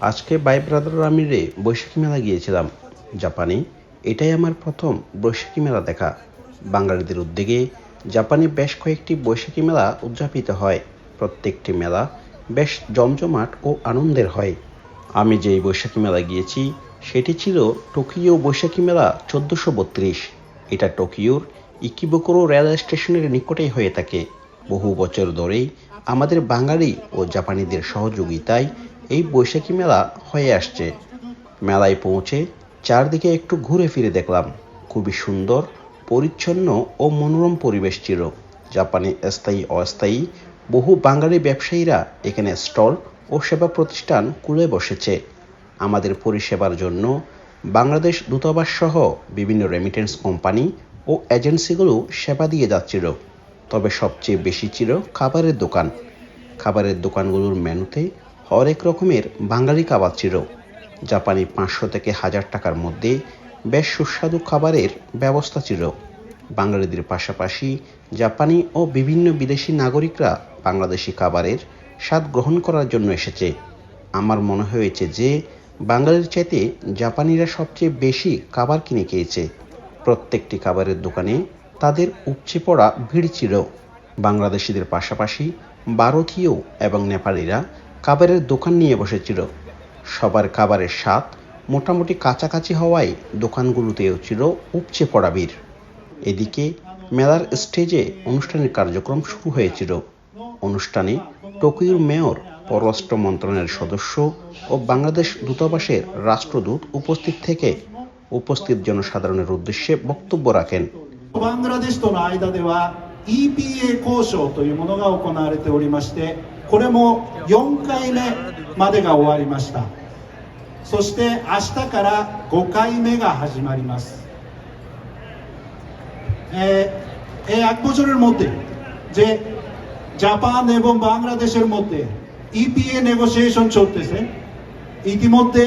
আজকে by brother আমিরে বৈশাখী মেলা গিয়েছিলাম, জাপানে। এটাই আমার প্রথম বৈশাখী মেলা দেখা। বাঙালিদের উদ্যোগে জাপানে বেশ কয়েকটি বৈশাখী মেলা উদযাপিত হয়। প্রত্যেকটি মেলা বেশ জমজমাট ও আনন্দের হয়। আমি যেই বৈশাখী মেলা গিয়েছি, সেটি ছিল টোকিও বৈশাখী মেলা চোদ্দোশো বত্রিশ। এটা টোকিওর ইকিবোকোরো রেল স্টেশনের নিকটেই হয়ে থাকে। বহু বছর ধরেই আমাদের বাঙালি ও জাপানিদের সহযোগিতায় এই বৈশাখী মেলা হয়ে আসছে। মেলায় পৌঁছে চারদিকে একটু ঘুরে ফিরে দেখলাম। খুবই সুন্দর, পরিচ্ছন্ন ও মনোরম পরিবেশ ছিল। জাপানে স্থায়ী, অস্থায়ী বহু বাঙালি ব্যবসায়ীরা এখানে স্টল ও সেবা প্রতিষ্ঠান খুলে বসেছে। আমাদের পরিষেবার জন্য বাংলাদেশ দূতাবাস সহ বিভিন্ন রেমিটেন্স কোম্পানি ও এজেন্সিগুলো সেবা দিয়ে যাচ্ছিল। তবে সবচেয়ে বেশি ছিল খাবারের দোকান। খাবারের দোকানগুলোর মেনুতে হরেক রকমের বাঙালি খাবার ছিল। জাপানি পাঁচশো থেকে হাজার টাকার মধ্যে বেশ সুস্বাদু খাবারের ব্যবস্থা ছিল। বাঙালিদের পাশাপাশি জাপানি ও বিভিন্ন বিদেশি নাগরিকরা বাংলাদেশি খাবারের স্বাদ গ্রহণ করার জন্য এসেছে। আমার মনে হয়েছে যে, বাঙালির চাইতে জাপানিরা সবচেয়ে বেশি খাবার কিনে খেয়েছে। প্রত্যেকটি খাবারের দোকানে তাদের উপচে পড়া ভিড় ছিল। বাংলাদেশিদের পাশাপাশি ভারতীয় এবং নেপালিরা খাবারের দোকান নিয়ে বসেছিল সবার খাবারের স্বাদ মোটামুটি কাছাকাছি হওয়ায় দোকানগুলোতেও ছিল উপচে পড়া ভিড় এদিকে মেলার স্টেজে অনুষ্ঠানের কার্যক্রম শুরু হয়েছিল অনুষ্ঠানে টোকিওর মেয়র পররাষ্ট্র মন্ত্রণালয়ের সদস্য ও বাংলাদেশ দূতাবাসের রাষ্ট্রদূত উপস্থিত থেকে উপস্থিত জনসাধারণের উদ্দেশ্যে বক্তব্য রাখেন バングラデシュとの間では EPA 交渉というものが行われておりまして これも4回目までが終わりましたそして明日から5回目が始まりますえーえএক বছরের মধ্যে যে জাপান এবং বাংলাদেশের মধ্যে ইপিএ নেগোসিয়েশন চলতেছে ইতিমধ্যে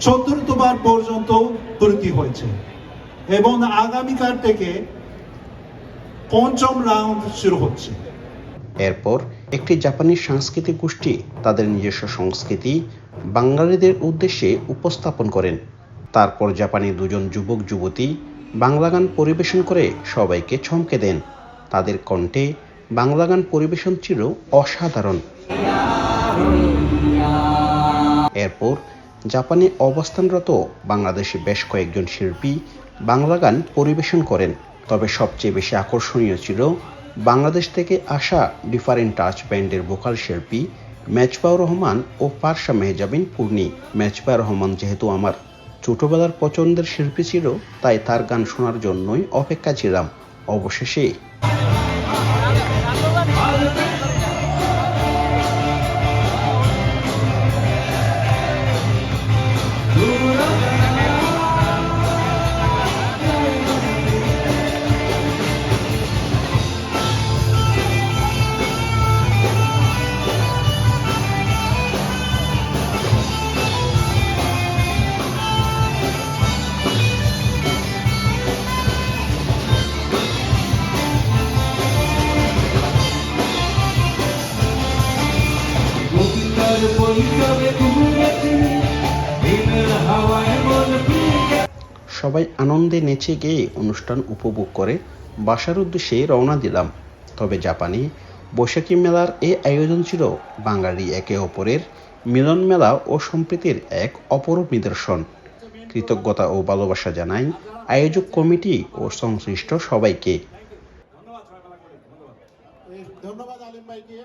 চতুর্থবার পর্যন্ত বৃদ্ধি হয়েছে এবং আগামীকাল থেকে পঞ্চম রাউন্ড শুরু হচ্ছে এরপর একটি জাপানি সাংস্কৃতিক গোষ্ঠী তাদের নিজস্ব সংস্কৃতি বাঙালিদের উদ্দেশ্যে উপস্থাপন করেন। তারপর জাপানি দুজন যুবক, যুবতী বাংলা গান পরিবেশন করে সবাইকে চমকে দেন। তাদের কণ্ঠে বাংলা গান পরিবেশন ছিল অসাধারণ। এরপর জাপানে অবস্থানরত বাংলাদেশি বেশ কয়েকজন শিল্পী বাংলা গান পরিবেশন করেন। তবে সবচেয়ে বেশি আকর্ষণীয় ছিল বাংলাদেশ থেকে আসা ডিফারেন্ট টাচ ব্যান্ডের ভোকাল শিল্পী মেজবাউর রহমান ও পার্শা মেহজাবিন পূর্ণি। মেজবাউর রহমান যেহেতু আমার ছোটবেলার পছন্দের শিল্পী ছিল, তাই তার গান শোনার জন্যই অপেক্ষা ছিলাম। অবশেষে সবাই আনন্দে নেচে গিয়ে অনুষ্ঠান উপভোগ করে বাসার উদ্দেশ্যে রওনা দিলাম। তবে জাপানি বৈশাখী মেলার এই আয়োজন ছিল বাঙালি একে অপরের মিলন মেলা ও সম্প্রীতির এক অপরূপ নিদর্শন। কৃতজ্ঞতা ও ভালোবাসা জানাই আয়োজক কমিটি ও সংশ্লিষ্ট সবাইকে। ধন্যবাদ আলিম ভাইকে।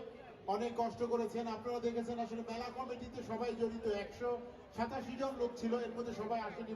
অনেক কষ্ট করেছেন, আপনারা দেখেছেন আসলে মেলা কমিটিতে সবাই জড়িত, একশো সাতাশি জন লোক ছিল, এর মধ্যে সবাই আসেনি।